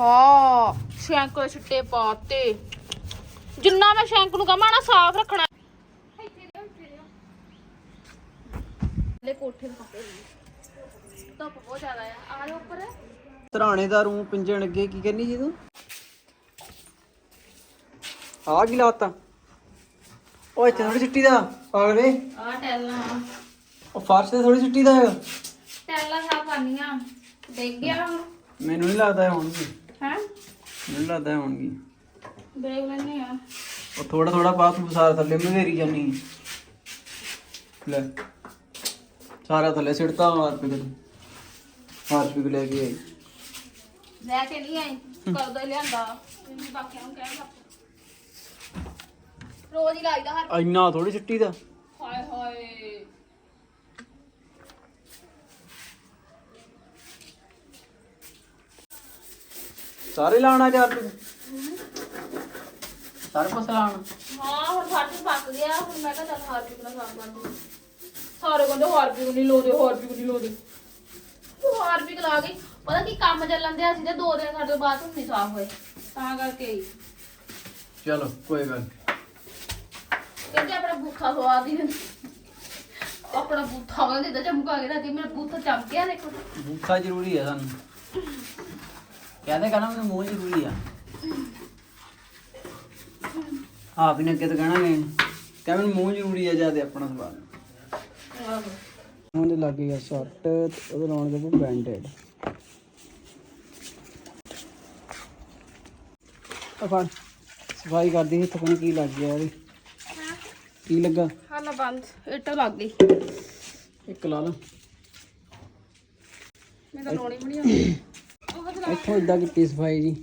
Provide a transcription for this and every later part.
ਹਾ। ਸ਼ੈਂਕ ਦੇ ਛਿੱਟੇ ਪਾਤੇ। ਜਿੰਨਾ ਮੈਂ ਸ਼ੈਂਕ ਨੂੰ ਕਹਾਂ ਨਾ ਸਾਫ਼ ਰੱਖਣਾ। ਲੈ ਕੋਠੇ ਦੇ ਕੱਪੜੇ ਧੁੱਪ ਬਹੁਤ ਜ਼ਿਆਦਾ ਆ। ਆ ਲੋ ਉੱਪਰ। ਸਰਾਣੇ ਦਾ ਰੂੰ ਪਿੰਜਣ ਅੱਗੇ ਕੀ ਕਰਨੀ ਸੀ ਤੂੰ? ਆ ਕੀ ਲਾਤਾ? ਓਏ ਇੱਥੇ ਥੋੜੀ ਛਿੱਟੀ ਦਾ ਪਾਗਲੇ। ਆ ਟੈਲਾਂ। ਉਹ ਫਰਸ਼ ਤੇ ਥੋੜੀ ਛਿੱਟੀ ਦਾ ਹੈਗਾ। ਟੈਲਾਂ ਸਾਫ਼ ਕਰਨੀਆਂ। ਦੇਖ ਗਿਆ ਹੁਣ। ਮੈਨੂੰ ਨਹੀਂ ਲੱਗਦਾ ਇਹ ਹੋਣਗੀ ਹੈ? ਮੈਨੂੰ ਲੱਗਦਾ ਹੋਣਗੀ। ਦੇਖ ਲੈਨੇ ਆ ਉਹ ਥੋੜਾ ਥੋੜਾ ਪਾ ਤੂੰ ਸਾਰਾ ਥੱਲੇ ਮਧੇਰੀ ਜਾਨੀ। ਲੈ। ਸਾਰਾ ਥੱਲੇ ਸਿੱਟਦਾ ਮਾਰ ਪੇ ਤੂੰ ਮਾਰ ਪੇ ਲੈ ਕੇ ਆਈ। ਲੈ ਕੇ ਨਹੀਂ ਆਈ ਕਰਦਾ ਹੀ ਲਿਆਂਦਾ। ਤੁਸੀਂ ਬਾਕੀਆਂ ਨੂੰ ਕਹਿ ਰੋਜ਼ ਹੀ ਲਾਈਦਾ ਹਰ ਇੰਨਾ ਥੋੜੀ ਛਿੱਟੀ ਦਾ। ਹਾਏ ਹਾਏ। ਸਾਰੇ ਲਾਣਾ ਚਾਰ ਤੂੰ ਸਾਰੇ ਪਾਸੇ ਲਾਣਾ ਹਾਂ ਹੁਣ ਫਰਸ਼ ਪੱਕ ਗਿਆ। ਹੁਣ ਮੈਂ ਕਿਹਾ ਚੱਲ ਹਾਰਪਿਕ ਨਾਲ ਸਾਫ਼ ਕਰ ਦੂੰ ਸਾਰੇ ਕਹਿੰਦੇ ਹਾਰਪਿਕ ਨਹੀਂ ਲੋਦੇ ਹਾਰਪਿਕ ਨਹੀਂ ਲੋਦੇ ਤੂੰ ਹਾਰਪਿਕ ਲਾ ਗਈ ਪਤਾ ਕੀ ਕੰਮ ਚੱਲਣ ਦੇ ਅਸੀਂ ਤੇ ਦੋ ਦਿਨ ਸਾਡੇ ਬਾਅਦ ਨਹੀਂ ਸਾਫ਼ ਹੋਏ। ਤਾਂ ਕਰਕੇ ਹੀ। ਚਲੋ ਕੋਈ ਗੱਲ ਨੀ। ਕਹਿੰਦੇ ਆਪਣਾ ਬੂਥਾ ਸਵਾ ਦੀ ਆਪਣਾ ਬੂਥਾ ਕਹਿੰਦੇ ਤਾਂ ਚਮਕਾ ਕੇ ਰਾਤੀ ਮੇਰਾ ਬੂਥਾ ਚਮਕਿਆ ਦੇਖੋ। ਬੂਥਾ ਜ਼ਰੂਰੀ ਹੈ ਸਾਨੂੰ। ਕਹਿੰਦੇ ਕਹਿੰਦਾ ਮੈਨੂੰ ਮੂੰਹ ਜ਼ਰੂਰੀ ਆ। ਆਪ ਨੇ ਅੱਗੇ ਤਾਂ ਕਹਿਣਾ ਨਹੀਂ ਕਹਿੰਦਾ ਮੈਨੂੰ ਮੂੰਹ ਜ਼ਰੂਰੀ ਆ ਜ਼ਿਆਦਾ ਆਪਣਾ ਸਵਾਲ। ਆਹੋ ਉਹਦੇ ਲੱਗ ਗਿਆ ਸੱਟ ਉਹਦੇ ਲਾਉਣ ਦੇ ਬੈਂਡੇਡ ਆ ਫੜ। ਸਫ਼ਾਈ ਕਰਦੀ ਸੀ ਥਕਣ ਕੀ ਲੱਗ ਗਿਆ ਇਹਦੇ ਕੀ ਲੱਗਾ? ਹਾਲਾ ਬੰਦ। ਇੱਟ ਲੱਗ ਗਈ। ਇੱਕ ਲਾ ਲਾ। ਮੈਂ ਤਾਂ ਲਾਉਣੀ ਬਣੀ ਹੁੰਦੀ ਇੱਥੋਂ ਇਦਾਂ ਕੀਤੀ ਸਫ਼ਾਈ ਜੀ।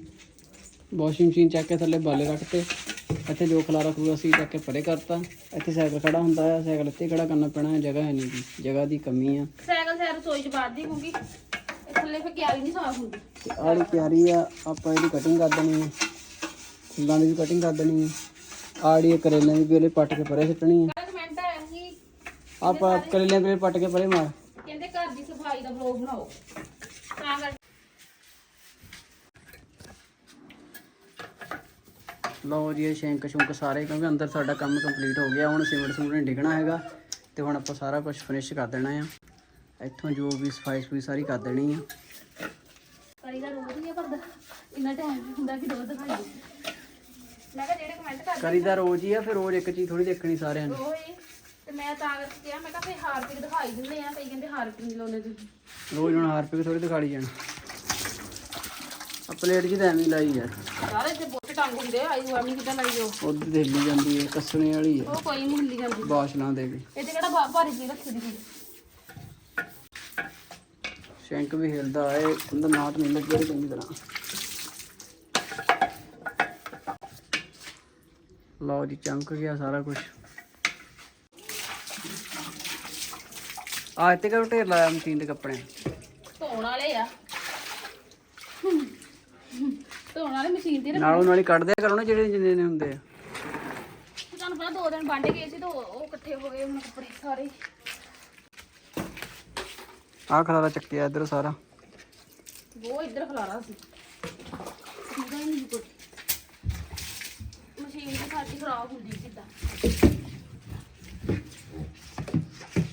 ਵਾਸ਼ਿੰਗ ਮਸ਼ੀਨ ਚੱਕ ਕੇ ਥੱਲੇ ਬਾਲੇ ਰੱਖਤੇ ਇੱਥੇ ਜੋ ਖਲਾਰਾ ਖੂਆ ਸੀ ਚੱਕ ਕੇ ਪਰੇ ਕਰਤਾ। ਇੱਥੇ ਸਾਈਕਲ ਖੜਾ ਹੁੰਦਾ ਆ ਸਾਈਕਲ ਇੱਥੇ ਖੜਾ ਕਰਨਾ ਪੈਣਾ ਹੈ ਜਗ੍ਹਾ ਹੈ ਨਹੀਂ ਗੀ ਜਗ੍ਹਾ ਦੀ ਕਮੀ ਆ। ਸਾਈਕਲ ਸਾਈਕਲ ਰਸੋਈ ਚ ਬਾੜਦੀ ਕਿਉਂਕਿ ਇਹ ਥੱਲੇ ਫੇ ਕਿਆਰੀ ਨਹੀਂ ਸਾਫ਼ ਹੁੰਦੀ। ਤੇ ਆਹ ਜਿਹੜੀ ਕਿਆਰੀ ਆ ਆਪਾਂ ਇਹਦੀ ਕਟਿੰਗ ਕਰ ਦੇਣੀ ਹੈ ਫੁੱਲਾਂ ਦੀ ਵੀ ਕਟਿੰਗ ਕਰ ਦੇਣੀ ਹੈ ਕਰੇਲਿਆਂ ਦੀ ਵੇਲੇ ਪੱਟ ਕੇ ਪਰੇ ਸਿੱਟਣੀ ਹੈ ਕਮੈਂਟ ਆਇਆ ਸੀ ਆਪਾਂ ਕਰੇਲਿਆਂ ਵੇਲੇ ਪੱਟ ਕੇ ਪਰੇ ਮਾਰ। ਕਹਿੰਦੇ ਘਰ ਦੀ ਸਫ਼ਾਈ ਦਾ ਬਲੌਗ ਬਣਾਓ ਤਾਂ ਕਰਕੇ ਲਓ ਜੀ ਇਹ ਸ਼ੈਂਕ ਸ਼ੁੰਕ ਸਾਰੇ ਕਿਉਂਕਿ ਅੰਦਰ ਸਾਡਾ ਕੰਮ ਕੰਪਲੀਟ ਹੋ ਗਿਆ। ਹੁਣ ਸਿਮਟ ਸਮੂਟ ਨਹੀਂ ਡਿੱਗਣਾ ਹੈਗਾ। ਤੇ ਹੁਣ ਆਪਾਂ ਸਾਰਾ ਕੁਝ ਫਿਨਿਸ਼ ਕਰ ਦੇਣਾ ਆ। ਇੱਥੋਂ ਜੋ ਵੀ ਸਫ਼ਾਈ ਸਫੂਈ ਸਾਰੀ ਕਰ ਦੇਣੀ ਆ। ਕਰੀ ਦਾ ਰੋਜ਼ ਹੀ ਆ ਪਰ ਇੰਨਾ ਟਾਈਮ ਹੁੰਦਾ ਕਿ ਰੋਜ਼ ਦਿਖਾਈ ਮੈਂ ਕਿਹਾ ਜਿਹੜੇ ਕਮੈਂਟ ਕਰ ਕਰੀਦਾ ਰੋਜ਼ ਹੀ ਆ ਫਿਰ ਰੋਜ਼ ਇੱਕ ਚੀਜ਼ ਥੋੜੀ ਦੇਖਣੀ ਸਾਰਿਆਂ ਨੇ। ਤੇ ਮੈਂ ਤਾਂ ਕਰਕੇ ਕਿਹਾ ਮੈਂ ਕਿਹਾ ਫੇ ਹਾਰਪਿਕ ਦਿਖਾਈ ਦਿੰਦੇ ਆ ਕਈ ਕਹਿੰਦੇ ਹਾਰਪਿਕ ਨਹੀਂ ਲਾਉਂਦੇ ਤੁਸੀਂ। ਰੋਜ਼ ਹੁਣ ਹਾਰਪਿਕ ਥੋੜੀ ਦਿਖਾੜੀ ਜਾਣਾ। ਆ ਪਲੇਟ ਜੀ ਤਾਂ ਐਵੇਂ ਲਾਈ ਯਾਰ ਸਾਰੇ ਬੋਟ ਟੰਗ ਹੁੰਦੇ ਆ ਆਈ ਵਾਰਨੀ ਕਿਦਾਂ ਲਾਈ ਉਹ ਉਹਦੀ ਤੇ ਹਿੱਲੀ ਜਾਂਦੀ ਹੈ ਕੱਸਣੇ ਵਾਲੀ ਹੈ ਉਹ ਕੋਈ ਨਹੀਂ ਹਿੱਲੀ ਜਾਂਦੀ। ਬਾਸ਼ਲਾਂ ਦੇ ਵੀ। ਇਹ ਤੇ ਕਿਹੜਾ ਭਾ- ਭਾਰੀ ਜੀ ਰੱਖੀ ਦੀ ਹੁੰਦੀ। ਸ਼ੈਂਕ ਵੀ ਹਿਲਦਾ ਏ ਉਹਦਾ ਨਾਟ ਨਹੀਂ ਲੱਗਿਆ ਚੰਗੀ ਤਰ੍ਹਾਂ। ਲਓ ਜੀ ਚਮਕ ਗਿਆ ਸਾਰਾ ਕੁਝ ਆ ਇੱਥੇ ਕਰੋ ਢੇਰ ਲਾਇਆ ਮਸ਼ੀਨ ਦੇ ਕੱਪੜੇ ਧੋਣ ਵਾਲੇ ਆ। ਧੋਣ ਵਾਲੇ ਮਸ਼ੀਨ ਤੇ ਰੱਖ ਨਾਲੋਂ ਨਾਲ ਹੀ ਕੱਢਦੇ ਕਰੋ ਨਾ ਜਿਹੜੇ ਜਿੰਨੇ ਨੇ ਹੁੰਦੇ ਆ। ਤੁਹਾਨੂੰ ਪਤਾ ਦੋ ਦਿਨ ਵੰਡ ਗਏ ਸੀ ਤਾਂ ਉਹ ਇਕੱਠੇ ਹੋ ਗਏ ਹੁਣ ਕੱਪੜੇ ਸਾਰੇ। ਆਹ ਖਲਾਰਾ ਚੱਕਿਆ ਇੱਧਰ ਸਾਰਾ। ਉਹ ਇੱਧਰ ਖਲਾਰਾ ਸੀ। ਇਹਦਾ ਹੀ ਨਹੀਂ ਕੋਈ ਮਸ਼ੀਨ ਦੀ ਸਾਡੀ ਖਰਾਬ ਹੁੰਦੀ ਕਿੱਦਾਂ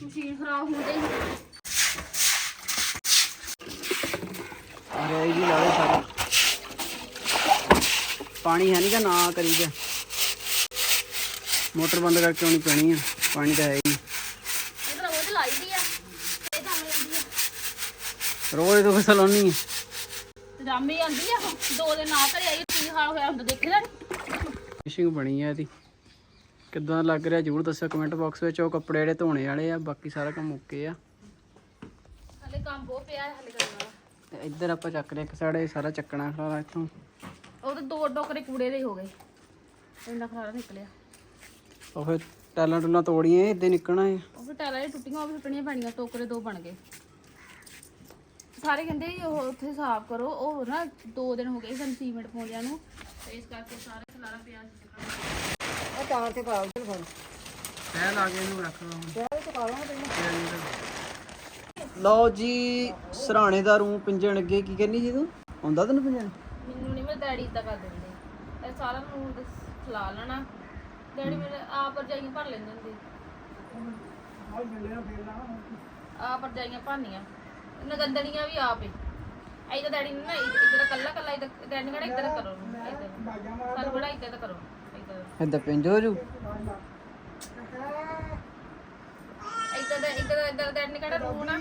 ਮਸ਼ੀਨ ਖਰਾਬ ਹੁੰਦੇ ਅਰੇ ਜੀ ਲਾਓ ਸਾਰਾ। ਪਾਣੀ ਹੈ ਨਹੀਂ ਕਿ ਨਾ ਕਰੀਦਾ ਮੋਟਰ ਬੰਦ ਕਰਕੇ ਆਉਣੀ ਪੈਣੀ ਆ ਪਾਣੀ ਤਾਂ ਹੈ ਹੀ। ਰੋਜ਼ ਤਾਂ ਫਸਲ ਆਉਣੀ ਹੈ ਜਾਮੀ ਆਂਦੀ ਆ। ਦੋ ਦਿਨ ਨਾ ਘਰੇ ਆਈ ਕੀ ਹਾਲ ਹੋਇਆ ਹੁੰਦਾ ਦੇਖਿਆ ਨੀ? ਫਿਸ਼ਿੰਗ ਬਣੀ ਆ ਇਹਦੀ। ਕਿੱਦਾਂ ਲੱਗ ਰਿਹਾ ਜਰੂਰ ਦੱਸਿਓ ਕਮੈਂਟ ਬਾਕਸ ਵਿੱਚ ਉਹ ਕੱਪੜੇ ਜਿਹੜੇ ਧੋਣੇ ਵਾਲੇ ਆ ਬਾਕੀ ਸਾਰਾ ਕੰਮ ਓਕੇ ਆ। ਹਲੇ ਕੰਮ ਬਹੁਤ ਪਿਆ ਹੈ ਹਲੇ ਕਰਨ ਇੱਧਰ ਆਪਾਂ ਚੱਕ ਲਿਆ ਇੱਕ ਸਾਈਡ ਇਹ ਸਾਰਾ ਚੱਕਣਾ ਖਲਾਰਾ ਇੱਥੋਂ। ਉਹ ਤਾਂ ਦੋ ਡੋਕਰੇ ਕੂੜੇ ਦੇ ਹੀ ਹੋ ਗਏ। ਇੰਨਾ ਖਲਾਰਾ ਨਿਕਲਿਆ। ਉਹ ਫਿਰ ਟੈਲਾਂ ਟੁਲਾਂ ਤੋੜੀਆਂ ਇੱਦਾਂ ਨਿਕਲਣਾ ਹੈ। ਉਹ ਫਿਰ ਟਾਇਲਾਂ ਦੀ ਟੁੱਟੀਆਂ ਉਹ ਵੀ ਸੁੱਟਣੀਆਂ ਪੈਣੀਆਂ ਟੋਕਰੇ ਦੋ ਬਣ ਗਏ। ਸਾਰੇ ਕਹਿੰਦੇ ਸੀ ਉਹ ਉੱਥੇ ਸਾਫ਼ ਕਰੋ ਉਹ ਨਾ ਦੋ ਦਿਨ ਹੋ ਗਏ ਸਾਨੂੰ ਸੀਮੈਂਟ ਪਾਉਂਦਿਆਂ ਨੂੰ ਤੇ ਇਸ ਕਰਕੇ ਸਾਰੇ ਖਲਾਰਾ ਪਿਆ ਸੀ। ਉਹ ਤਾਰ ਤੇ ਪਾ ਉਧਰ ਫੜ ਤੈ ਲਾ ਕੇ ਇਹਨੂੰ ਰੱਖ ਲਓ ਲਓ ਜੀ ਸਰਾਣੇ ਦਾ ਰੂੰ ਪਿੰਜਣ ਅੱਗੇ ਕੀ ਕਰਨੀ ਸੀ ਤੂੰ? ਆਉਂਦਾ ਤੈਨੂੰ ਪਿੰਜਣ? ਮੈਨੂੰ ਨਹੀਂ ਮੇਰੇ ਡੈਡੀ ਇਦਾਂ ਕਰ ਦਿੰਦੇ। ਇਹ ਸਾਰਾ ਨੂੰ ਖਿਲਾ ਲੈਣਾ। ਡੈਡੀ ਮੇਰੇ ਆਪ ਰਜਾਈਆਂ ਭਰ ਲੈਂਦੇ ਹੁੰਦੇ। ਆਪ ਰਜਾਈਆਂ ਭਰਨੀਆਂ। ਨਗੰਦਣੀਆਂ ਵੀ ਆਪੇ ਐਦਾਂ ਡੈਡੀ ਨੇ ਨਾ ਇਧਰ ਕੱਲਾ ਕੱਲਾ ਇਧਰ ਡੈਡੀ ਨੇ ਇਧਰ ਕਰੋ। ਇਧਰ ਸਾਨੂੰ ਬੜਾ ਇਧਰ ਕਰੋ। ਇਧਰ। ਏਦਾਂ ਪਿੰਜ ਹੋ ਜੂ। ਇਧਰ ਦਾ ਇਧਰ ਇਧਰ ਡੈਡੀ ਨੇ ਕਿਹੜਾ ਨਾ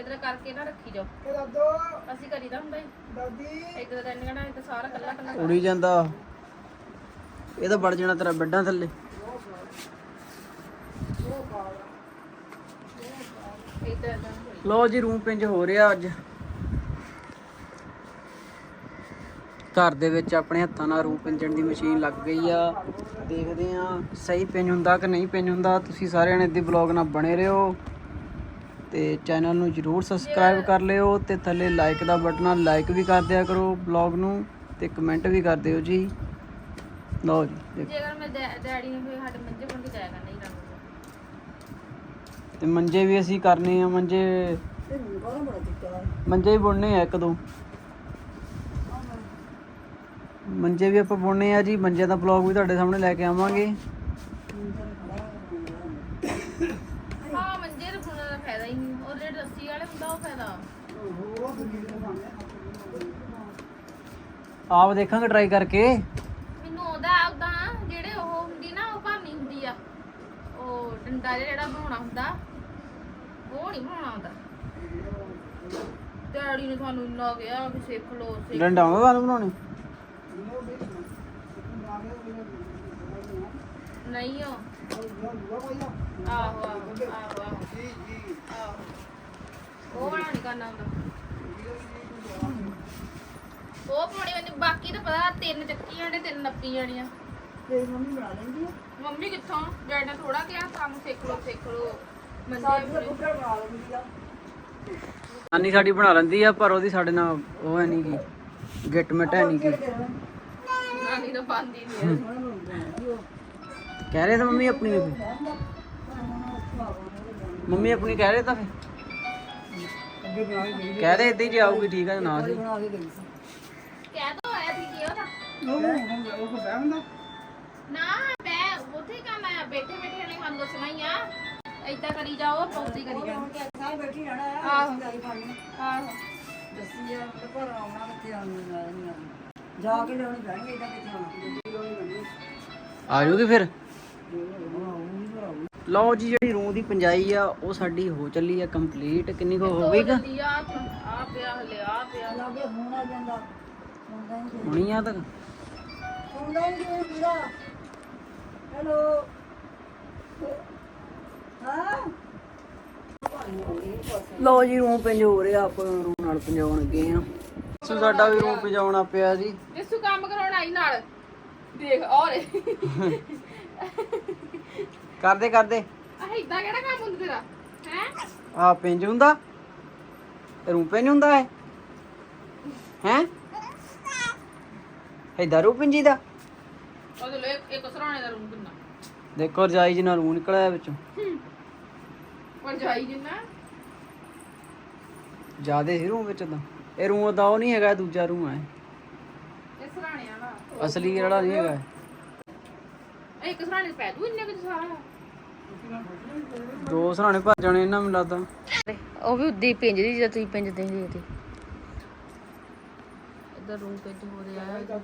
ਇਧਰ ਕਰਕੇ ਨਾ ਰੱਖੀ ਜਾਓ। ਅਸੀਂ ਕਰੀਦਾ ਹੁੰਦਾ ਹੀ। ਇਧਰ ਡੈਡੀ ਨੇ ਕਿਹੜਾ ਇਧਰ ਸਾਰਾ ਕੱਲਾ ਕੱਲਾ ਉੜੀ ਜਾਂਦਾ। ਇਹ ਤਾਂ ਵੜ ਜਾਣਾ ਤੇਰਾ ਬੈੱਡਾਂ ਥੱਲੇ। ਇਧਰ ਇਧਰ। ਲੋ ਜੀ ਰੂਮ ਪਿੰਜ ਹੋ ਰਿਹਾ ਅੱਜ। ਘਰ ਦੇ ਵਿੱਚ ਆਪਣੇ ਹੱਥਾਂ ਨਾਲ ਰੂਮ ਪਿੰਜਣ ਦੀ ਮਸ਼ੀਨ ਲੱਗ ਗਈ ਆ। ਦੇਖਦੇ ਆ ਸਹੀ ਪਿੰਜ ਹੁੰਦਾ ਕਿ ਨਹੀਂ ਪਿੰਜ ਹੁੰਦਾ। ਤੁਸੀਂ ਸਾਰਿਆਂ ਨੇ ਇੱਦੀ ਬਲੌਗ ਨਾਲ ਬਣੇ ਰਹੋ। ਤੇ ਚੈਨਲ ਨੂੰ ਜਰੂਰ ਸਬਸਕ੍ਰਾਈਬ ਕਰ ਲਿਓ ਤੇ ਥੱਲੇ ਲਾਈਕ ਦਾ ਬਟਨ ਆ ਲਾਈਕ ਵੀ ਕਰ ਦਿਆ ਕਰੋ ਬਲੌਗ ਨੂੰ ਤੇ ਕਮੈਂਟ ਵੀ ਕਰ ਦਿਓ ਜੀ। ਲਓ ਜੀ। ਜੇਕਰ ਮੈਂ ਡੈਡੀ ਨੇ ਫਿਰ ਸਾਡੇ ਮੰਜੇ ਕੇ ਜਾਇਆ ਕਰਨਾ ਹੀ ਰੰਗ ਤੇ ਮੰਜੇ ਵੀ ਅਸੀਂ ਕਰਨੇ ਆ ਮੰਜੇ ਮੰਜੇ ਵੀ ਬੁਣਨੇ ਆ ਇੱਕ ਦੋ। ਮੰਜੇ ਵੀ ਆਪਾਂ ਬੁਣਨੇ ਆ ਜੀ ਮੰਜੇ ਦਾ ਬਲੌਗ ਵੀ ਤੁਹਾਡੇ ਸਾਹਮਣੇ ਲੈ ਕੇ ਆਵਾਂਗੇ ਹਾਂ ਮੰਜੇ ਰੱਖਣ ਦਾ ਫਾਇਦਾ ਹੀ ਨਹੀਂ ਉਹ ਜਿਹੜੇ ਰੱਸੀ ਵਾਲੇ ਹੁੰਦਾ ਉਹ ਫਾਇਦਾ ਆਪ ਦੇਖਾਂਗੇ ਟਰਾਈ ਕਰਕੇ। ਮੈਨੂੰ ਉਹਦਾ ਉਦਾਂ ਜਿਹੜੇ ਉਹ ਹੁੰਦੀ ਨਾ ਉਹ ਭਰਨੀ ਹੁੰਦੀ ਆ ਉਹ ਡੰਡਾ ਜਿਹਾ ਜਿਹੜਾ ਬਣਾਉਣਾ ਹੁੰਦਾ ਉਹ ਨਹੀਂ ਬਣਾਉਣਾ ਹੁੰਦਾ। ਡੈਡੀ ਨੇ ਤੁਹਾਨੂੰ ਇੰਨਾ ਕਿਹਾ ਕਿ ਸਿੱਖ ਲਓ ਸਿੱਖ ਡੰਡਾ ਆਉਂਦਾ ਤੁਹਾਨੂੰ ਬਣਾਉਣੇ? ਨਹੀਂ ਉਹ। ਆਹੋ ਆਹੋ ਆਹੋ ਆਹੋ। ਆਹੋ। ਉਹ ਬਣਾ ਨਹੀਂ ਕਰਨਾ ਹੁੰਦਾ। ਉਹ ਪਾਉਣੀ ਮੈਨੂੰ ਬਾਕੀ ਤਾਂ ਪਤਾ ਤਿੰਨ ਚੱਕੀਆਂ ਨੇ ਤਿੰਨ ਨੱਪੀ ਜਾਣੀਆਂ। ਮੰਮੀ ਕਿੱਥੋਂ? ਡੈਡ ਨੇ ਥੋੜਾ ਕਿਹਾ ਕੰਮ ਸਿੱਖ ਲਓ ਸਿੱਖ ਲਓ ਮੰਜੇ ਨਾਨੀ ਸਾਡੀ ਬਣਾ ਲੈਂਦੀ ਆ ਪਰ ਉਹਦੀ ਸਾਡੇ ਨਾਲ ਉਹ ਹੈ ਨਹੀਂ ਕੀ ਗਿੱਟ ਮਿਟ ਹੈ ਨਹੀਂ ਕੀ ਨਾਨੀ ਤਾਂ ਪਾਉਂਦੀ ਨਹੀਂ ਹੈ ਕਹਿ ਰਹੇ ਤਾਂ ਮੰਮੀ ਆਪਣੀ ਨੂੰ। ਮੰਮੀ ਆਪਣੀ ਕਹਿ ਰਹੇ ਤਾਂ ਕਹਿ ਰਹੇ ਏਦਾਂ ਹੀ ਜੇ ਆਊਗੀ ਠੀਕ ਹੈ। ਨਾ ਸੀ ਕਹਿ ਦੋ ਆਇਆ ਸੀ ਕੀ ਉਹਦਾ ਨਾ ਮੈਂ ਉੱਥੇ ਹੀ ਕੰਮ ਆਇਆ ਬੈਠੇ ਬੈਠੇ ਨੇ ਸਾਨੂੰ ਦੱਸਣਾ ਹੀ ਆ। ਏਦਾਂ ਕਰੀ ਜਾਓ ਪੌਂਦੀ ਕਰੀ ਜਾਓ। ਆਹੋ। ਆਹੋ। ਜਾ ਕੇ ਲਿਆਉਣੀ ਪੈਣਗੇ ਇਹਦਾ ਕਿੱਥੇ ਆਉਣਾ। ਆ ਜਾਓਗੇ ਫਿਰ। ਲਓ ਜੀ ਜਿਹੜੀ ਰੂਮ ਦੀ ਪੰਜਾਈ ਆ ਉਹ ਸਾਡੀ ਹੋ ਚੱਲੀ ਆ ਕੰਪਲੀਟ। ਕਿੰਨੀ ਕੁ ਹੋ ਗਈ ਗਾ ਜਲਦੀ ਆ ਆ ਪਿਆ ਹਲੇ ਆ ਪਿਆ। ਲਾਗੇ ਫੋਨ ਆ ਜਾਂਦਾ। ਸੁਣਦਾ ਹੀ ਨਹੀਂ ਹੁਣੀ ਆ ਤੱਕ ਸੁਣਦਾ ਹੀ ਨਹੀਂ ਵੀਰਾ ਹੈਲੋ। ਹਾਂ। ਲਓ ਜੀ ਰੂਮ ਪੰਜ ਹੋ ਰਿਹਾ ਆਪਾਂ ਰੂਮ ਨਾਲ ਪੰਜਾਉਣ ਲੱਗੇ ਆ। ਸੋ ਸਾਡਾ ਵੀ ਰੂਮ ਪੰਜਾਉਣਾ ਪਿਆ ਜੀ। ਜਿਸੂ ਕੰਮ ਕਰਾਉਣ ਆਈ ਨਾਲ। ਦੇਖ ਔਰੇ। ਕਰਦੇ ਕਰਦੇ। ਆਹ ਇਦਾਂ ਕਿਹੜਾ ਕੰਮ ਹੁੰਦਾ ਤੇਰਾ? ਹੈ? ਆ ਪਿੰਜ ਹੁੰਦਾ? ਰੂਮ ਪੰਜ ਹੁੰਦਾ ਹੈ ਹੈ? ਹੈ ਰੂ ਪਿੰਜੀ ਦਾ? ਉਹਦੇ ਲਈ ਇੱਕ ਸਰਾਣੇ ਦਾ ਰੂਮ ਕਿੰਨਾ ਦੇਖੋ ਰਜਾਈ ਜਿਹਾ ਰੂਹ ਨਿਕਲਿਆ ਵਿੱਚੋਂ। ਪਰ ਜਾਈ ਜਿੰਨਾ? ਜਿਆਦੇ ਸੀ ਰੂਮ ਵਿੱਚ ਤਾਂ। ਇਹ ਰੂਮ ਦਾ ਉਹ ਨਹੀਂ ਹੈਗਾ ਇਹ ਦੂਜਾ ਰੂਮ ਹੈ। ਇਹ ਸਰਾਣੇ ਵਾਲਾ। ਅਸਲੀ ਜਿਹੜਾ ਨਹੀਂ ਹੈਗਾ। ਇਹ ਇੱਕ ਸਰਾਣੇ ਪੈ ਦੂ ਇੰਨੇ ਕੁ ਸਾਰਾ। ਦੋ ਸਰਾਣੇ ਭਰ ਜਾਣੇ ਇਹਨਾਂ ਮੈਨੂੰ ਲੱਗਦਾ। ਉਹ ਵੀ ਉੱਦੀ ਪਿੰਜਦੀ ਜਦੋਂ ਤੁਸੀਂ ਪਿੰਜਦੇ ਸੀ ਤੇ। ਇਧਰ ਰੂਮ ਪਿੰਜ ਹੋ ਰਿਹਾ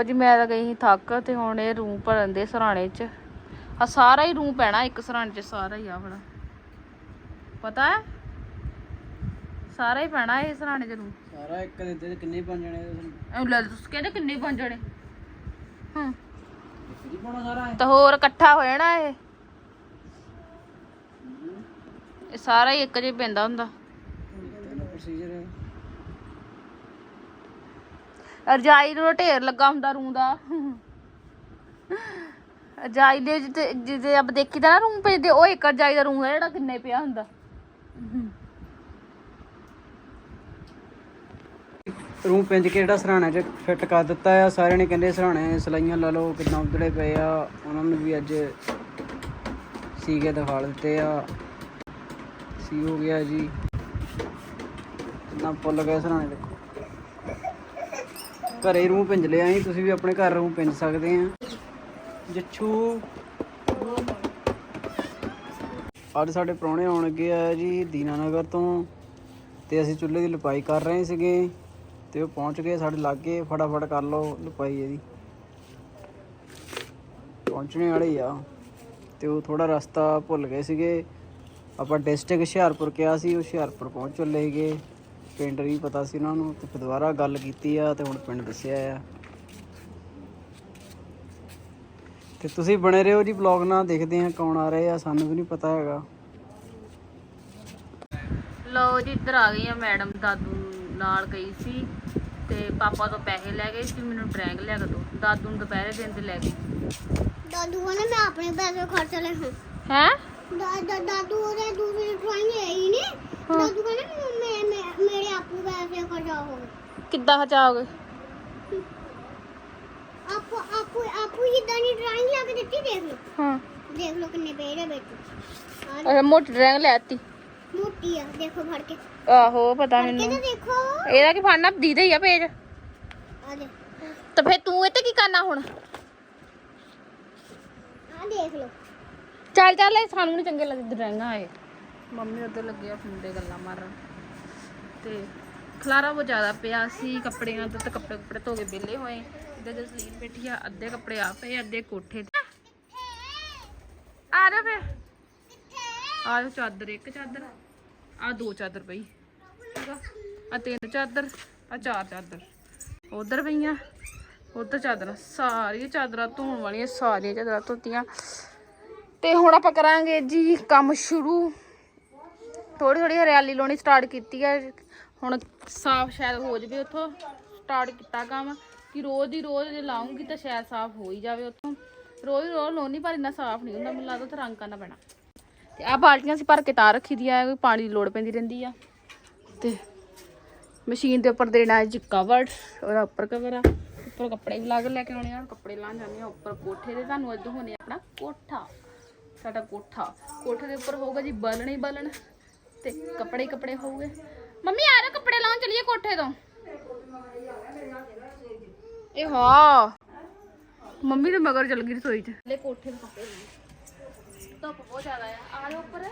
ਅੱਜ ਮੈਂ ਤਾਂ ਗਈ ਸੀ ਥੱਕ ਤੇ ਹੁਣ ਇਹ ਰੂਮ ਭਰਨ ਦੇ ਸਰਾਣੇ ਚ। ਆ ਸਾਰਾ ਹੀ ਰੂਮ ਪੈਣਾ ਇੱਕ ਸਰਾਣੇ ਚ ਸਾਰਾ ਹੀ ਆ ਵਾਲਾ ਪਤਾ ਹੈ? ਸਾਰਾ ਹੀ ਪੈਣਾ ਇਹ ਸਰਾਣੇ ਚ ਰੂਮ ਸਾਰਾ ਇੱਕ ਦੇ ਤੇ ਕਿੰਨੇ ਬਣ ਜਾਣੇ ਐ ਲੈ ਤੁਸੀਂ ਕਹਿੰਦੇ ਕਿੰਨੇ ਬਣ ਜਾਣੇ? ਹਾਂ। ਜੀ ਪਾਉਣਾ ਸਾਰਾ ਤਾਂ ਹੋਰ ਇਕੱਠਾ ਹੋ ਜਾਣਾ ਇਹ। ਇਹ ਸਾਰਾ ਹੀ ਇੱਕ ਜਿਹਾ ਪੈਂਦਾ ਹੁੰਦਾ। ਪ੍ਰੋਸੀਜਰ ਹੈ ਰਜਾਈ ਨੂੰ ਢੇਰ ਲੱਗਾ ਹੁੰਦਾ ਰੂੰ ਦਾ। ਰਜਾਈ ਦੇ ਜਿੱਤੇ ਜਿਹਦੇ ਆਪ ਦੇਖੀਦਾ ਨਾ ਰੂੰ ਪੇਦੇ ਉਹ ਇੱਕ ਰਜਾਈ ਦਾ ਰੂੰ ਜਿਹੜਾ ਕਿੰਨੇ ਪਿਆ ਹੁੰਦਾ। ਰੂਮ ਪਿੰਜ ਕੇ ਜਿਹੜਾ ਸਰਾਣਾ ਚ ਫਿੱਟ ਕਰ ਦਿੱਤਾ ਆ, ਸਾਰਿਆਂ ਨੇ ਕਹਿੰਦੇ ਸਰਾਣੇ ਸਲਾਈਆਂ ਲਾ ਲਓ ਕਿੰਨਾ ਉਧੜੇ ਪਏ ਆ। ਉਹਨਾਂ ਨੂੰ ਵੀ ਅੱਜ ਸੀ ਕੇ ਦਿਖਾ ਦਿੱਤੇ ਆ। ਸੀ ਹੋ ਗਿਆ ਜੀ। ਕਿੰਨਾ ਪੁੱਲ ਗਏ ਸਰਾਣੇ ਦੇ ਘਰੇ ਰੂਮ ਪਿੰਜ ਲਿਆ ਸੀ ਤੁਸੀਂ ਵੀ ਆਪਣੇ ਘਰ ਰੂਮ ਪਿੰਜ ਸਕਦੇ ਆ। ਜੱਛੂ। ਅੱਜ ਸਾਡੇ ਪ੍ਰਾਹੁਣੇ ਆਉਣ ਲੱਗੇ ਆ ਜੀ ਦੀਨਾਨਗਰ ਤੋਂ, ਤੇ ਅਸੀਂ ਚੁੱਲ੍ਹੇ ਦੀ ਲਪਾਈ ਕਰ ਰਹੇ ਸੀਗੇ, ਤੇ ਉਹ ਪਹੁੰਚ ਗਏ ਸਾਡੇ ਲਾਗੇ, ਫਟਾਫਟ ਕਰ ਲਓ ਲਪਾਈ ਇਹਦੀ। ਪਹੁੰਚਣੇ ਵਾਲੇ ਆ, ਤੇ ਉਹ ਥੋੜਾ ਰਸਤਾ ਭੁੱਲ ਗਏ ਸੀਗੇ। ਆਪਾਂ ਡਿਸਟ੍ਰਿਕਟ ਹੁਸ਼ਿਆਰਪੁਰ ਕਿਹਾ ਸੀ ਉਹ ਹੁਸ਼ਿਆਰਪੁਰ ਪਹੁੰਚ ਚੱਲੇ ਸੀਗੇ। ਪਿੰਡ ਨਹੀਂ ਪਤਾ ਸੀ ਉਹਨਾਂ ਨੂੰ ਤੇ ਫਿਰ ਦੁਬਾਰਾ ਗੱਲ ਕੀਤੀ ਆ ਤੇ ਹੁਣ ਪਿੰਡ ਦੱਸਿਆ ਆ। ਤੇ ਤੁਸੀਂ ਬਣੇ ਰਹੋ ਜੀ ਵਲੌਗ ਨਾਲ ਦੇਖਦੇ ਆ ਕੌਣ ਆ ਰਹੇ ਆ ਸਾਨੂੰ ਵੀ ਨਹੀਂ ਪਤਾ ਹੈਗਾ। ਲਓ ਜੀ ਇੱਧਰ ਆ ਗਈ ਆ ਮੈਡਮ ਦਾਦੂ ਨਾਲ ਗਈ ਸੀ ਤੇ ਪਾਪਾ ਤੋਂ ਪੈਸੇ ਲੈ ਗਏ ਸੀ ਮੈਨੂੰ ਡਰੈਂਗ ਲਿਆ ਕੇ ਦੋ। ਦਾਦੂ ਨੂੰ ਦੁਪਹਿਰੇ ਦਿਨ ਤੇ ਲੈ ਗਈ। ਦਾਦੂ ਕਹਿੰਦਾ ਮੈਂ ਆਪਣੇ ਪੈਸੇ ਖਰਚ ਲਏ ਹਾਂ ਹੈ? ਦਾਦਾ ਦਾਦੂ ਉਹਦੇ ਦੂਸਰੀ ਡਰਾਇੰਗ ਹੀ ਨਹੀਂ। ਦਾਦੂ ਕਹਿੰਦਾ ਮੈਨੂੰ- ਮੇਰੇ ਆਪੂ ਪੈਸੇ ਖਰਚਾਓ ਕਿੱਦਾਂ ਹਚਾਓਗੇ ਆਪੂ ਆਪੂ ਆਪੂ ਜਿੱਦਾਂ ਦੀ ਡਰਾਇੰਗ ਲਿਆ ਕੇ ਦਿੱਤੀ ਦੇਖ ਲਓ। ਹਾਂ। ਦੇਖ ਲਓ ਕਿੰਨੇ ਪੇਜ ਹੈ ਆਹ ਅਰੇ ਮੋਟੀ ਡਰੈਂਗ ਲੈਤੀ ਮੋਟੀ ਆ ਦੇਖੋ ਫੜ ਕੇ। ਆਹੋ ਪਤਾ ਮੈਨੂੰ। ਤਾਂ ਦੇਖੋ। ਇਹਦਾ ਕੀ ਫੜਨਾ? ਦੀਦਾ ਹੀ ਆ ਪੇਜ। ਆ ਦੇ ਤਾਂ ਫੇਰ ਤੂੰ ਇਹ ਤੇ ਕੀ ਕਰਨਾ ਹੁਣ? ਆ ਦੇਖ ਲਓ। ਚੱਲ ਚੱਲ ਇਹ ਸਾਨੂੰ ਨਹੀਂ ਚੰਗੇ ਲੱਗਦੇ ਡਰਾਇੰਗਾਂ ਇਹ ਮੰਮੀ ਉੱਧਰ ਲੱਗੇ ਆ ਫੁੰਡੇ ਗੱਲਾਂ ਮਾਰਨ। ਤੇ ਖਲਾਰਾ ਬਹੁਤ ਜ਼ਿਆਦਾ ਪਿਆ ਸੀ, ਕੱਪੜਿਆਂ ਦਾ ਤੇ ਕੱਪੜੇ ਕੱਪੜੇ ਧੋ ਕੇ ਵਿਹਲੇ ਹੋਏ। ਇੱਧਰ ਜਸਲੀਨ ਬੈਠੀ ਆ, ਅੱਧੇ ਕੱਪੜੇ ਆ ਪਏ, ਅੱਧੇ ਕੋਠੇ ਤੇ। ਆ ਜਾ ਫੇ ਆ ਚਾਦਰ, ਇੱਕ ਚਾਦਰ। ਆ ਦੋ ਚਾਦਰ ਪਈ। ਠੀਕ ਆ? ਤਿੰਨ ਚਾਦਰ, ਆ ਚਾਰ ਚਾਦਰ। ਉਧਰ ਪਈਆਂ, ਉਧਰ ਚਾਦਰਾਂ। ਸਾਰੀਆਂ ਚਾਦਰਾਂ ਧੋਣ ਵਾਲੀਆਂ, ਸਾਰੀਆਂ ਚਾਦਰਾਂ ਧੋਤੀਆਂ। ਤੇ ਹੁਣ ਆਪਾਂ ਕਰਾਂਗੇ ਜੀ ਕੰਮ ਸ਼ੁਰੂ। ਥੋੜੀ ਥੋੜੀ ਹਰਿਆਲੀ ਲਾਉਣੀ ਸਟਾਰਟ ਕੀਤੀ ਹੈ ਹੁਣ ਸਾਫ਼ ਸ਼ਾਇਦ ਹੋ ਜਾਵੇ ਉੱਥੋਂ ਸਟਾਰਟ ਕੀਤਾ ਕੰਮ, ਕਿ ਰੋਜ਼ ਹੀ ਰੋਜ਼ ਜੇ ਲਾਉਂਗੀ ਤਾਂ ਸ਼ਾਇਦ ਸਾਫ਼ ਹੋ ਹੀ ਜਾਵੇ ਉੱਥੋਂ। ਰੋਜ਼ ਰੋਜ਼ ਲਾਉਣੀ ਪਰ ਇੰਨਾ ਸਾਫ਼ ਨਹੀਂ ਹੁੰਦਾ, ਮੈਨੂੰ ਲੱਗਦਾ ਉੱਥੇ ਰੰਗ ਕਰਨਾ ਪੈਣਾ। ਤੇ ਆ ਬਾਲਟੀਆਂ ਅਸੀਂ ਭਰ ਕੇ ਤਾਂ ਰੱਖੀ ਦੀਆਂ ਕੋਈ ਪਾਣੀ ਦੀ ਲੋੜ ਪੈਂਦੀ ਰਹਿੰਦੀ ਆ। ਤੇ ਮਸ਼ੀਨ ਦੇ ਉੱਪਰ ਦੇਣਾ ਹੈ ਜੀ ਕਵਰ, ਉਹਦਾ ਉੱਪਰ ਕਵਰ ਆ। ਉੱਪਰ ਕੱਪੜੇ ਵੀ ਲਾ ਕੇ ਲੈ ਕੇ ਆਉਣੇ ਆ ਕੱਪੜੇ ਲਾਣ ਜਾਂਦੇ ਆ ਉੱਪਰ ਕੋਠੇ ਦੇ। ਤੁਹਾਨੂੰ ਅੱਜ ਹੋਣੇ ਆਪਣਾ ਕੋਠਾ, ਸਾਡਾ ਕੋਠਾ। ਕੋਠੇ ਦੇ ਉੱਪਰ ਹੋਊਗਾ ਜੀ ਬਲਣ ਹੀ ਬਲਣ, ਤੇ ਕੱਪੜੇ ਹੀ ਕੱਪੜੇ ਹੋਊਗੇ। ਮੰਮੀ ਆ ਜਾ ਕੱਪੜੇ ਲਾਉਣ ਚਲੀਏ ਕੋਠੇ ਤੋਂ। ਇਹ ਹਾਂ। ਮੰਮੀ ਦੇ ਮਗਰ ਚਲ ਗਈ ਰਸੋਈ 'ਚ। ਲੈ ਕੋਠੇ ਦੇ ਕੱਪੜੇ ਧੁੱਪ ਬਹੁਤ ਜ਼ਿਆਦਾ ਆ। ਆ ਉੱਪਰ।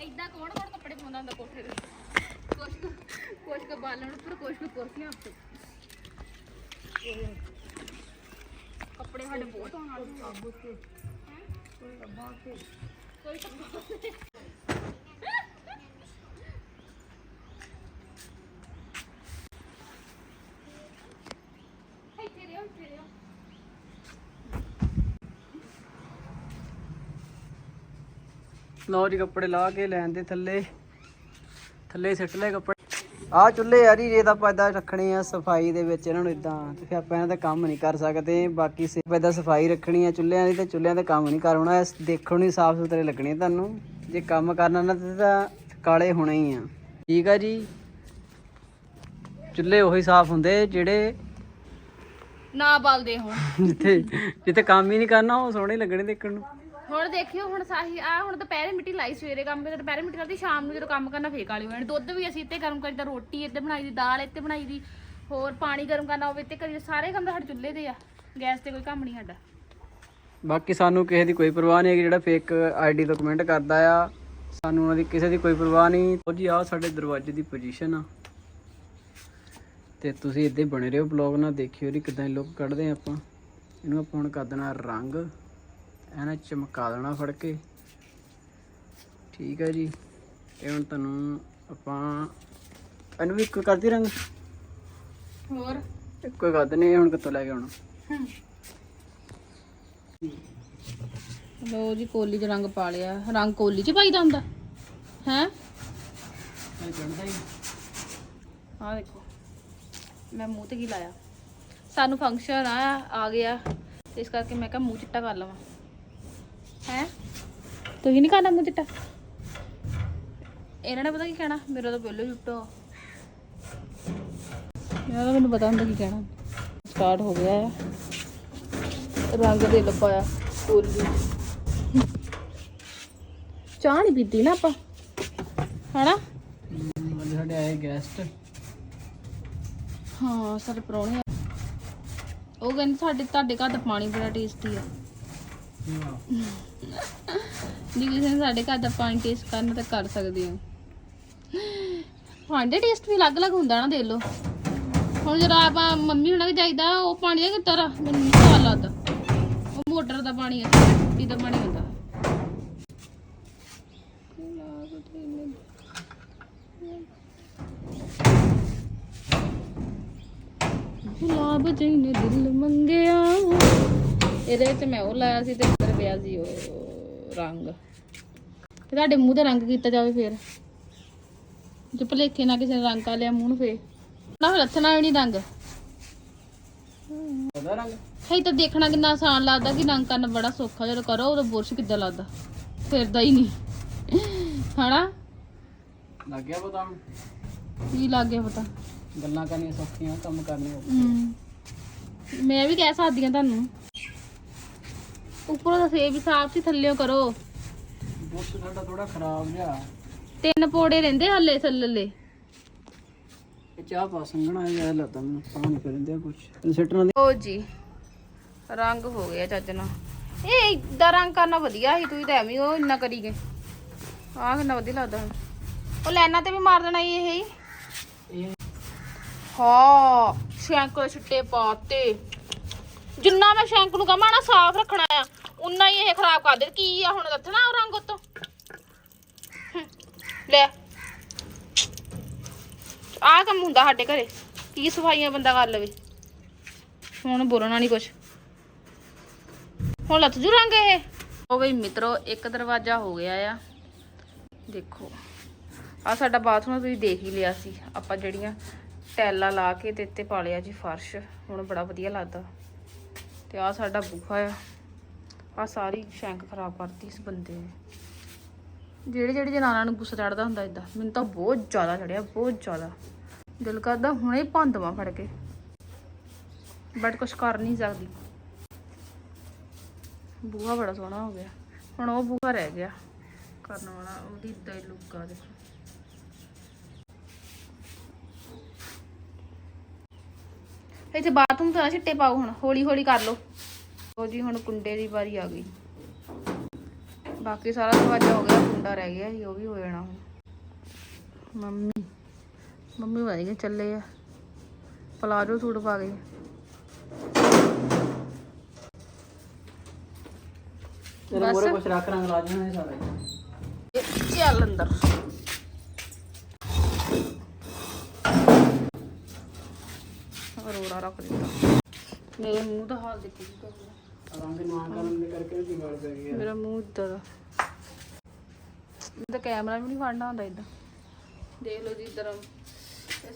ਏਦਾਂ ਕੌਣ ਕੌਣ ਕੱਪੜੇ ਪਾਉਂਦਾ ਹੁੰਦਾ ਕੋਠੇ ਤੇ? ਕੁਛ ਕੁਛ ਕੁ ਬਾਲਣ ਉੱਪਰ ਕੁਛ ਕੁ ਕੁਰਸੀਆਂ ਉੱਤੇ। ਕੱਪੜੇ ਸਾਡੇ ਬਹੁਤ ਆਉਣ ਵਾਲੇ ਕੋਈ ਕੋਈ ਡੱਬਾ ਉੱਤੇ ਇੱਥੇ ਰਿਓ ਇੱਥੇ ਰਿਓ ਲਓ ਜੀ ਕੱਪੜੇ ਲਾ ਕੇ ਲੈਣ ਦੇ ਥੱਲੇ। ਥੱਲੇ ਸਿੱਟ ਲੈ ਕੱਪੜੇ। ਆ ਚੁੱਲ੍ਹੇ ਯਾਰੀ ਜੇ ਤਾਂ ਆਪਾਂ ਏਦਾਂ ਰੱਖਣੇ ਆ ਸਫ਼ਾਈ ਦੇ ਵਿੱਚ ਇਹਨਾਂ ਨੂੰ ਇਦਾਂ ਤੇ ਫਿਰ ਆਪਾਂ ਇਹਨਾਂ ਦਾ ਕੰਮ ਨਹੀਂ ਕਰ ਸਕਦੇ ਬਾਕੀ ਸਿਰਫ ਏਦਾਂ ਸਫ਼ਾਈ ਰੱਖਣੀ ਆ ਚੁੱਲ੍ਹਿਆਂ ਦੀ ਤੇ ਚੁੱਲ੍ਹਿਆਂ ਦਾ ਕੰਮ ਨਹੀਂ ਇਸ ਦੇਖਣ ਨੂੰ ਸਾਫ਼ ਸੁਥਰੇ ਲੱਗਣੇ ਤੁਹਾਨੂੰ ਜੇ ਕੰਮ ਕਰਨਾ ਨਾ ਤੇ ਤਾਂ ਕਾਲੇ ਹੋਣੇ ਹੀ ਆ। ਠੀਕ ਆ ਜੀ? ਚੁੱਲ੍ਹੇ ਉਹੀ ਸਾਫ਼ ਹੁੰਦੇ ਜਿਹੜੇ ਨਾ ਬਲਦੇ ਹੁਣ। ਜਿੱਥੇ ਜਿੱਥੇ ਕੰਮ ਹੀ ਨਹੀਂ ਕਰਨਾ ਉਹ ਸੋਹਣੇ ਲੱਗਣੇ ਦੇਖਣ ਨੂੰ। ਹੁਣ ਦੇਖਿਓ, ਹੁਣ ਸਾਹੀ ਆ ਹੁਣ ਦੁਪਹਿਰੇ ਮਿੱਟੀ ਲਾਈ ਸਵੇਰੇ ਕੰਮ ਤੇ ਦੁਪਹਿਰੇ ਮਿੱਟੀ ਲਾਦੀ ਸ਼ਾਮ ਨੂੰ ਜਦੋਂ ਕੰਮ ਕਰਨਾ ਫੇਰ ਕਾਲੀ ਹੋ ਜਾਣੀ। ਦੁੱਧ ਵੀ ਅਸੀਂ ਇੱਥੇ ਗਰਮ ਕਰੀਦਾ ਰੋਟੀ ਇੱਥੇ ਬਣਾਈ ਦੀ, ਦਾਲ ਇੱਥੇ ਬਣਾਈ ਦੀ, ਹੋਰ ਪਾਣੀ ਗਰਮ ਕਰਨਾ ਹੋਵੇ ਇੱਥੇ ਕਰੀਦਾ ਸਾਰੇ ਕੰਮ ਤਾਂ ਸਾਡੇ ਚੁੱਲ੍ਹੇ ਤੇ ਆ। ਗੈਸ ਤੇ ਕੋਈ ਕੰਮ ਨਹੀਂ ਸਾਡਾ। ਬਾਕੀ ਸਾਨੂੰ ਕਿਸੇ ਦੀ ਕੋਈ ਪਰਵਾਹ ਨਹੀਂ ਹੈ ਜਿਹੜਾ ਫੇਕ ਆਈਡੀ ਤੋਂ ਕਮੈਂਟ ਕਰਦਾ ਆ। ਸਾਨੂੰ ਉਹਨਾਂ ਦੀ ਕਿਸੇ ਦੀ ਕੋਈ ਪਰਵਾਹ ਨਹੀਂ। ਉਹ ਜੀ ਆ ਸਾਡੇ ਦਰਵਾਜ਼ੇ ਦੀ ਪੋਜੀਸ਼ਨ ਆ। ਤੇ ਤੁਸੀਂ ਇੱਦਾਂ ਹੀ ਬਣੇ ਰਹੋ ਬਲੌਗ ਨਾਲ ਦੇਖਿਓ ਜੀ, ਕਿਦਾਂ ਲੁੱਕ ਕੱਢਦੇ ਆਪਾਂ। ਇਹਨੂੰ ਆਪਾਂ ਹੁਣ ਕਰ ਦੇਣਾ ਰੰਗ। ਐਨਾ ਚਮਕਾ ਦੇਣਾ ਫੜ ਕੇ। ਠੀਕ ਹੈ ਜੀ। ਇਹ ਹੁਣ ਤੁਹਾਨੂੰ ਆਪਾਂ ਇਹਨੂੰ ਵੀ ਇੱਕੋ ਕਰਦੀ ਰੰਗ? ਹੋਰ? ਇੱਕੋ ਕਰ ਦਿੰਦੇ ਹੁਣ ਕਿੱਥੋਂ ਲੈ ਕੇ ਆਉਣਾ? ਲੋ ਜੀ ਕੋਲੀ 'ਚ ਰੰਗ ਪਾ ਲਿਆ। ਰੰਗ ਕੋਲੀ 'ਚ ਪਾਈਦਾ ਹੁੰਦਾ? ਹੈ? ਆ ਦੇਖੋ। ਮੈਂ ਮੂੰਹ ਤੇ ਕੀ ਲਾਇਆ? ਸਾਨੂੰ ਫੰਕਸ਼ਨ ਆ ਆ ਗਿਆ। ਇਸ ਕਰਕੇ ਮੈਂ ਕਿਹਾ ਮੂੰਹ ਚਿੱਟਾ ਕਰ ਲਵਾਂ। ਹੈ? ਤੁਸੀਂ ਨਹੀਂ ਕਰਨਾ ਮੂੰਹ ਚਿੱਟਾ? ਇਹਨਾਂ ਨੇ ਪਤਾ ਕੀ ਕਹਿਣਾ? ਮੇਰਾ ਤਾਂ ਪਹਿਲਾਂ ਚੁੱਟਾ ਇਹਨਾਂ ਦਾ ਮੈਨੂੰ ਪਤਾ ਹੁੰਦਾ ਕੀ ਕਹਿਣਾ। ਸਟਾਰਟ ਹੋ ਗਿਆ ਹੈ ਰੰਗ ਦੇ ਲੱਪਾਇਆ ਕੋਲੀ ਚਾਹ ਨਹੀਂ ਪੀਤੀ ਨਾ ਆਪਾਂ? ਹਨਾ? ਸਾਡੇ ਆਏ ਗੈਸਟ ਹਾਂ ਸਾਡੇ ਪ੍ਰਾਹੁਣੇ ਆ। ਉਹ ਕਹਿੰਦੇ ਸਾਡੇ ਤੁਹਾਡੇ ਘਰ ਦਾ ਪਾਣੀ ਬੜਾ ਟੇਸਟੀ ਆ। ਜੇ ਕਿਸੇ ਨੇ ਸਾਡੇ ਘਰ ਦਾ ਪਾਣੀ ਟੇਸਟ ਕਰਨਾ ਤਾਂ ਕਰ ਸਕਦੇ ਹੋ। ਪਾਣੀ ਦਾ ਟੇਸਟ ਵੀ ਅਲੱਗ-ਅਲੱਗ ਹੁੰਦਾ ਨਾ, ਦੇਖ ਲਓ। ਹੁਣ ਜਦੋਂ ਆਪਾਂ ਮੰਮੀ ਹੁਣਾਂ ਕੇ ਜਾਈਦਾ, ਉਹ ਪਾਣੀ ਦਾ ਕਿਤਰਾ ਮੈਨੂੰ ਨਹੀਂ ਸਵਾਦ ਲੱਗਦਾ। ਉਹ ਮੋਟਰ ਦਾ ਪਾਣੀ ਆ ਟੂਟੀ ਦਾ ਪਾਣੀ ਹੁੰਦਾ। ਗੁਲਾਬ ਜੀ ਨੇ ਦਿਲ ਮੰਗਿਆ। ਇਹਦੇ ਵਿੱਚ ਮੈਂ ਉਹ ਲਾਇਆ ਸੀ ਤੇ ਪਿਆ ਸੀ ਉਹ ਰੰਗ। ਤੁਹਾਡੇ ਮੂੰਹ ਤੇ ਰੰਗ ਕੀਤਾ ਜਾਵੇ ਫੇਰ। ਜੇ ਭਲੇਖੇ ਨਾਲ ਕਿਸੇ ਨੇ ਰੰਗ ਕਾ ਲਿਆ ਮੂੰਹ ਨੂੰ ਫੇਰ। ਨਾ ਫਿਰ ਲੱਥਣਾ ਵੀ ਨਹੀਂ ਰੰਗ। ਪਤਾ ਰੰਗ? ਹੈ ਤਾਂ ਦੇਖਣਾ ਕਿੰਨਾ ਆਸਾਨ ਲੱਗਦਾ ਕਿ ਰੰਗ ਕਰਨਾ ਬੜਾ ਸੌਖਾ ਜਦੋਂ ਕਰੋ ਉਦੋਂ ਬੁਰਸ਼ ਕਿੱਦਾਂ ਲੱਗਦਾ। ਫਿਰਦਾ ਹੀ ਨਹੀਂ। ਹਨਾ? ਲੱਗ ਗਿਆ ਪਤਾ ਹੁਣ? ਕੀ ਲੱਗ ਗਿਆ ਪਤਾ? ਗੱਲਾਂ ਕਰਨੀਆਂ ਸੌਖੀਆਂ ਕੰਮ ਕਰਨੇ ਔਖੇ। ਮੈਂ ਵੀ ਕਹਿ ਸਕਦੀ ਹਾਂ ਤੁਹਾਨੂੰ। ਉੱਪਰੋਂ ਦਾ ਸੇਬ ਵੀ ਸਾਫ਼ ਸੀ ਥੱਲਿਓ ਕਰੋ। ਬੁੱਤ ਸਾਡਾ ਥੋੜਾ ਖਰਾਬ ਜਿਹਾ। ਤਿੰਨ ਪੋੜੇ ਰਹਿੰਦੇ ਹੱਲੇ ਥੱਲੇ ਇਹ ਚਾਹ ਪਾ ਸੰਗਣਾ ਜਿਹਾ ਲੱਗਦਾ ਮੈਨੂੰ ਪਤਾ ਨਹੀਂ ਕਰਿੰਦੇ ਕੁਝ ਸਿੱਟਣਾ ਦੇ। ਓ ਜੀ ਰੰਗ ਹੋ ਗਿਆ ਚੱਜ ਨਾਲ। ਇਹ ਇਦਾਂ ਰੰਗ ਕਰਨਾ ਵਧੀਆ ਸੀ ਤੁਸੀਂ ਤਾਂ ਐਵੇਂ ਹੀ ਉਹ ਇੰਨਾ ਕਰੀ ਗਏ। ਆਹ ਕਿੰਨਾ ਵਧੀਆ ਲੱਗਦਾ ਹੁਣ। ਉਹ ਲੈਣਾ ਤੇ ਵੀ ਮਾਰ ਦੇਣਾ ਇਹ ਹੀ। ਹਾਂ ਸ਼ੈਂਕ ਛਿੱਟੇ ਪਾਤੇ। ਜਿੰਨਾ ਮੈਂ ਸ਼ੈਂਕ ਨੂੰ ਕਹਾਂ ਨਾ ਸਾਫ਼ ਰੱਖਣਾ ਆ। ਉਨਾ ਹੀ ਇਹ ਖਰਾਬ ਕਰ ਦੇ ਕੀ ਆ ਹੁਣ ਦੱਸਣਾ ਉਹ ਰੰਗ ਉਤੋਂ? ਲੈ। ਆਹ ਕੰਮ ਹੁੰਦਾ ਸਾਡੇ ਘਰੇ, ਕੀ ਸਫਾਈਆਂ ਬੰਦਾ ਕਰ ਲਵੇ। ਹੁਣ ਬੋਲਣਾ ਨਹੀਂ ਕੁਛ। ਹੁਣ ਲੱਥ ਜੂ ਰੰਗ ਇਹ? ਉਹ ਬਈ ਮਿੱਤਰੋ, ਇੱਕ ਦਰਵਾਜ਼ਾ ਹੋ ਗਿਆ ਆ। ਦੇਖੋ ਆ ਸਾਡਾ ਬਾਥਰੂਮ ਤੁਸੀਂ ਦੇਖ ਹੀ ਲਿਆ ਸੀ। ਆਪਾਂ ਜਿਹੜੀਆਂ ਟੈਲਾਂ ਲਾ ਕੇ ਤੇ ਇੱਥੇ ਪਾ ਲਿਆ ਜੀ ਫਰਸ਼, ਹੁਣ ਬੜਾ ਵਧੀਆ ਲੱਗਦਾ। ਤੇ ਆ ਸਾਡਾ ਬੂਹਾ ਆ। ਆ ਸਾਰੀ ਸ਼ੈਂਕ ਖਰਾਬ ਕਰਤੀ ਇਸ ਬੰਦੇ ਨੇ। ਜਿਹੜੇ ਜਿਹੜੇ ਜਨਾਨਾਂ ਨੂੰ ਗੁੱਸਾ ਚੜਦਾ ਹੁੰਦਾ ਇਦਾਂ ਮੈਨੂੰ ਤਾਂ ਬਹੁਤ ਜ਼ਿਆਦਾ ਚੜਿਆ ਬਹੁਤ ਜ਼ਿਆਦਾ। ਦਿਲ ਕਰਦਾ ਹੁਣੇ ਭੰਦਵਾ ਫੜ ਕੇ। ਬਟ ਕੁਛ ਕਰ ਨਹੀਂ ਸਕਦੀ। ਬੂਹਾ ਬੜਾ ਸੋਹਣਾ ਹੋ ਗਿਆ। ਹੁਣ ਉਹ ਬੂਹਾ ਰਹਿ ਗਿਆ। ਕਰਨ ਵਾਲਾ, ਉਹਦੀ ਇਦਾਂ ਹੀ ਲੁੱਕ ਆ, ਦੇਖੋ। ਇੱਥੇ ਬਾਥਰੂਮ ਤਾਂ ਛਿੱਟੇ ਪਾਓ ਹੁਣ ਹੌਲੀ ਹੌਲੀ ਕਰ ਲਓ। ਉਹ ਜੀ ਹੁਣ ਕੁੰਡੇ ਦੀ ਵਾਰੀ ਆ ਗਈ। ਬਾਕੀ ਸਾਰਾ ਦਰਵਾਜ਼ਾ ਹੋ ਗਿਆ ਕੁੰਡਾ ਰਹਿ ਗਿਆ ਸੀ ਉਹ ਵੀ ਹੋ ਜਾਣਾ ਹੁਣ। ਮੰਮੀ ਮੰਮੀ ਗਏ ਚੱਲੇ ਆ। ਪਲਾਜੋ ਸੂਟ ਪਾ ਗਏ। ਤੇਰੇ। ਮੋਰੇ ਕੁਛ ਰੱਖ ਰੰਗ ਲਾ ਦੇਣਾ ਇਹ ਸਾਰਾ। ਹੀ। ਚੱਲ ਅੰਦਰ। ਅਰੋੜਾ ਰੱਖ ਦਿੱਤਾ। ਮੇਰੇ ਮੂੰਹ ਦਾ ਹਾਲ ਦੇਖੋ ਕਰਦਾ ਰੰਗ ਨਾ ਕਰਨ ਦੇ ਕਰਕੇ ਵੀ ਗਲ ਪੈ ਮੇਰਾ ਮੂੰਹ ਇਦਾਂ ਦਾ ਇਹਦਾ ਕੈਮਰਾ ਵੀ ਨਹੀਂ ਫੜਨਾ ਹੁੰਦਾ ਇਦਾਂ ਦੇਖ ਲਓ ਜੀ ਇਧਰ।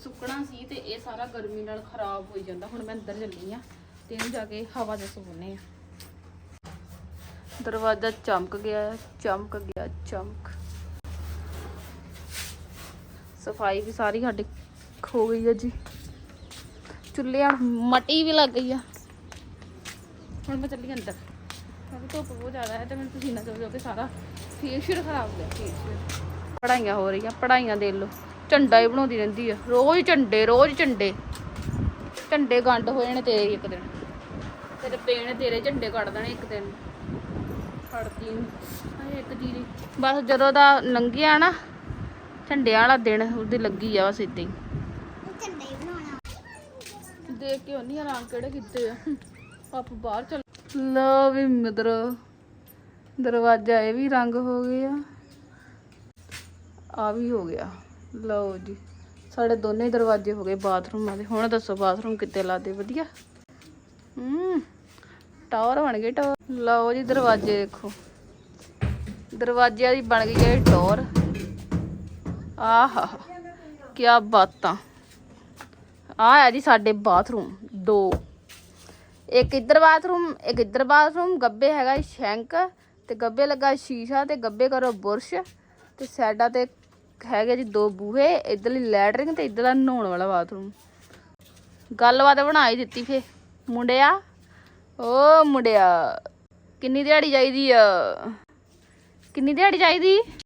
ਸੁੱਕਣਾ ਸੀ ਤੇ ਇਹ ਸਾਰਾ ਗਰਮੀ ਨਾਲ ਖਰਾਬ ਹੋਈ ਜਾਂਦਾ। ਹੁਣ ਮੈਂ ਅੰਦਰ ਚੱਲੀ ਆ ਤੇ ਇਹਨੂੰ ਜਾ ਕੇ ਹਵਾ ਦੇ ਸੁਣਨੇ ਆ। ਦਰਵਾਜ਼ਾ ਚਮਕ ਗਿਆ ਚਮਕ ਗਿਆ, ਚਮਕ। ਸਫ਼ਾਈ ਵੀ ਸਾਰੀ ਸਾਡੀ ਹੋ ਗਈ ਹੈ ਜੀ। ਚੁੱਲ੍ਹੇ ਮਟੀ ਵੀ ਲੱਗ ਗਈ ਆ। ਹੁਣ ਮੈਂ ਚੱਲੀ ਅੰਦਰ। ਕਿਉਂਕਿ ਧੁੱਪ ਬਹੁਤ ਜ਼ਿਆਦਾ ਹੈ ਤੇ ਮੈਨੂੰ ਪਸੀਨਾ ਚੁੱਕ ਚੁੱਕ ਕੇ ਸਾਰਾ ਫੇਸ਼ੀਅਲ ਖਰਾਬ ਹੋ ਗਿਆ ਫੇਸ਼ੀਅਲ। ਪੜਾਈਆਂ ਹੋ ਰਹੀਆਂ ਪੜਾਈਆਂ ਦੇ ਲੋ ਝੰਡਾ ਹੀ ਬਣਾਉਂਦੀ ਰਹਿੰਦੀ ਆ। ਰੋਜ਼ ਝੰਡੇ ਰੋਜ਼ ਝੰਡੇ। ਝੰਡੇ ਗੰਡ ਹੋ ਜਾਣੇ ਤੇਰੇ ਇੱਕ ਦਿਨ। ਤੇਰੇ ਪੇਣ ਤੇਰੇ ਝੰਡੇ ਕੱਢ ਦੇਣੇ ਇੱਕ ਦਿਨ। ਫੜਦੀ ਇੱਕ ਜੀਰੀ। ਬਸ ਜਦੋਂ ਦਾ ਲੰਘਿਆ ਨਾ ਝੰਡਿਆਂ ਵਾਲਾ ਦਿਨ ਉਹਦੀ ਲੱਗੀ ਆ ਬਸ ਏਦਾਂ ਹੀ। ਝੰਡੇ ਹੀ ਬਣਾਉਣਾ। ਦੇਖ ਕੇ ਉਹਨੀ ਆਰਾਮ ਕਿਹੜੇ ਕੀਤੇ ਆ। ਆਪ ਬਾਹਰ ਚੱਲ ਲਓ ਵੀ ਮਿੱਤਰ, ਦਰਵਾਜ਼ਾ ਇਹ ਵੀ ਰੰਗ ਹੋ ਗਿਆ। ਆ ਵੀ ਹੋ ਗਿਆ। ਲਓ ਜੀ, ਸਾਡੇ ਦੋਨੇ ਦਰਵਾਜ਼ੇ ਹੋ ਗਏ ਬਾਥਰੂਮਾਂ ਦੇ। ਹੁਣ ਦੱਸੋ ਬਾਥਰੂਮ ਕਿੱਤੇ ਲਾਦੇ ਵਧੀਆ? ਹੂੰ, ਟਾਵਰ ਬਣ ਗਏ ਟਾਵਰ। ਲਓ ਜੀ ਦਰਵਾਜ਼ੇ ਦੇਖੋ। ਦਰਵਾਜ਼ਿਆਂ ਦੀ ਬਣ ਗਈ ਹੈ ਟੌਰ ਆਹਾ ਕੀ ਬਾਤਾਂ। ਆ ਹੈ ਜੀ ਸਾਡੇ ਬਾਥਰੂਮ। ਦੋ ਇੱਕ ਇੱਧਰ ਬਾਥਰੂਮ, ਇੱਕ ਇੱਧਰ ਬਾਥਰੂਮ, ਗੱਬੇ ਹੈਗਾ ਸ਼ੈਂਕ ਤੇ ਗੱਬੇ ਲੱਗਾ ਸ਼ੀਸ਼ਾ ਤੇ ਗੱਬੇ ਕਰੋ ਬੁਰਸ਼ ਤੇ ਸਾਈਡਾਂ ਤੇ ਹੈਗੇ ਜੀ ਦੋ ਬੂਹੇ, ਇੱਧਰਲੀ ਲੈਟਰਿੰਗ ਤੇ ਇੱਧਰਲਾ ਨਹਾਉਣ ਵਾਲਾ ਬਾਥਰੂਮ। ਗੱਲਬਾਤ ਬਣਾ ਹੀ ਦਿੱਤੀ ਫੇ ਮੁੰਡਿਆ? ਓ ਮੁੰਡਿਆ, ਕਿੰਨੀ ਦਿਹਾੜੀ ਚਾਹੀਦੀ ਆ? ਕਿੰਨੀ ਦਿਹਾੜੀ ਚਾਹੀਦੀ?